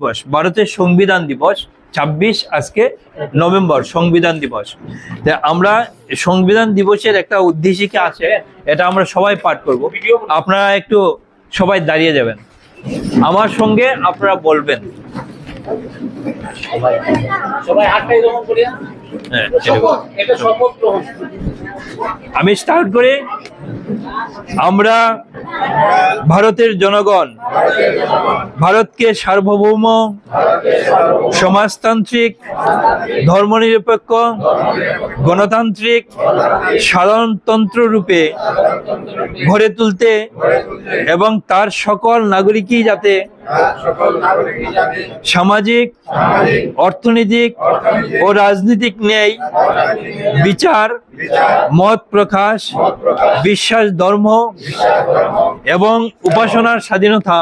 দিবস। ভারতের সংবিধান দিবস ছাব্বিশ আজকে নভেম্বর সংবিধান দিবস। আমরা সংবিধান দিবসের একটা উদ্দেশিকা আছে এটা আমরা সবাই পাঠ করব। আপনারা একটু সবাই দাঁড়িয়ে যাবেন। আমার সঙ্গে আপনারা বলবেন। হ্যাঁ, আমি স্টার্ট করে। আমরা ভারতের জনগণ, ভারতকে সার্বভৌম, সমাজতান্ত্রিক, ধর্মনিরপেক্ষ, গণতান্ত্রিক, সাধারণতন্ত্র রূপে গড়ে তুলতে এবং তার সকল নাগরিকই যাতে সকল নাগরিকই যাতে সামাজিক, অর্থনৈতিক ও রাজনৈতিক ন্যায়, বিচার, মত প্রকাশ, বিশ্বাস, ধর্ম এবং উপাসনার স্বাধীনতা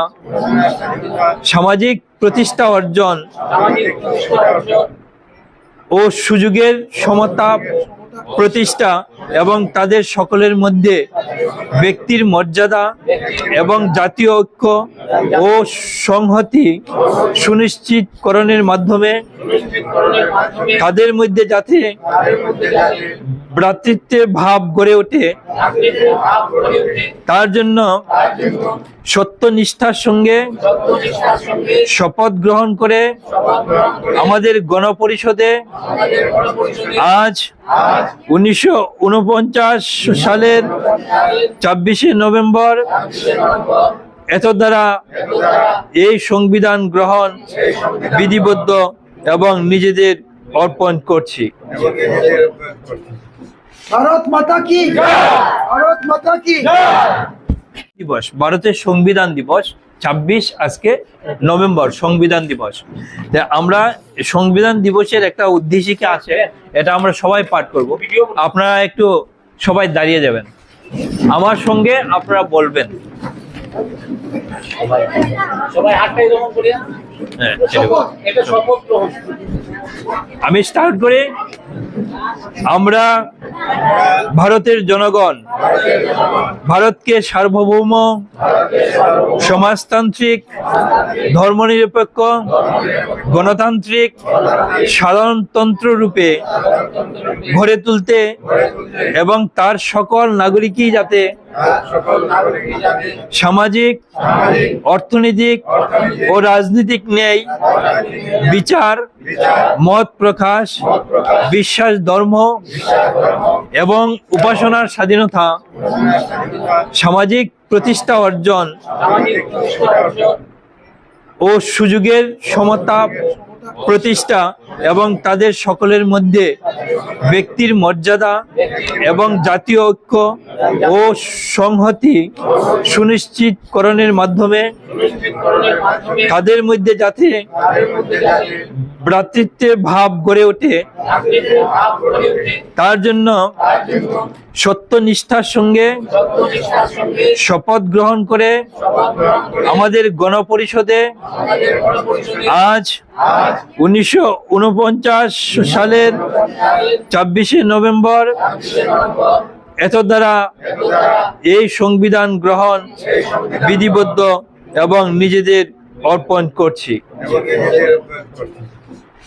সামাজিক প্রতিষ্ঠা অর্জন ও সুযোগের সমতা প্রতিষ্ঠা এবং তাদের সকলের মধ্যে ব্যক্তির মর্যাদা এবং জাতীয় ঐক্য ও সংহতি সুনিশ্চিতকরণের মাধ্যমে তাদের মধ্যে যাতে ভ্রাতৃত্বের ভাব গড়ে ওঠে। তার জন্য সত্যনিষ্ঠার সঙ্গে শপথ গ্রহণ করে আমাদের গণপরিষদে আজ উনিশশো উনপঞ্চাশ সালের ছাব্বিশে নভেম্বর এত দ্বারা এত দ্বারা এই সংবিধান গ্রহণ বিধিবদ্ধ এবং নিজেদের অর্পণ করছি। ভারত মাতা কি? ভারত মাতা কি? দিবস ভারতের সংবিধান দিবস। ছাব্বিশ আজকে নভেম্বর সংবিধান দিবস। আমরা সংবিধান দিবসের একটা উদ্দেশিকা আছে এটা আমরা সবাই পাঠ করব। আপনারা একটু সবাই দাঁড়িয়ে যাবেন। আমার সঙ্গে আপনারা বলবেন। হ্যাঁ, আমি স্টার্ট করে। আমরা ভারতের জনগণ ভারতকে সার্বভৌম, সমাজতান্ত্রিক, ধর্মনিরপেক্ষ, গণতান্ত্রিক, সাধারণতন্ত্র রূপে গড়ে তুলতে এবং তার সকল নাগরিকই যাতে সামাজিক, অর্থনৈতিক ও রাজনৈতিক ন্যায়, বিচার, মত প্রকাশ, বিশ্বাস, ধর্ম এবং উপাসনার স্বাধীনতা সামাজিক প্রতিষ্ঠা অর্জন ও সুযোগের সমতা প্রতিষ্ঠা এবং তাদের সকলের মধ্যে ব্যক্তির মর্যাদা এবং জাতীয় ঐক্য ও সংহতি সুনিশ্চিতকরণের মাধ্যমে তাদের মধ্যে যাতে ভ্রাতৃত্বের ভাব গড়ে ওঠে। তার জন্য সত্যনিষ্ঠার সঙ্গে শপথ গ্রহণ করে আমাদের গণপরিষদে আজ উনিশশো উনপঞ্চাশ সালের ছাব্বিশে নভেম্বর এত দ্বারা এই সংবিধান গ্রহণ বিধিবদ্ধ এবং নিজেদের অর্পণ করছি।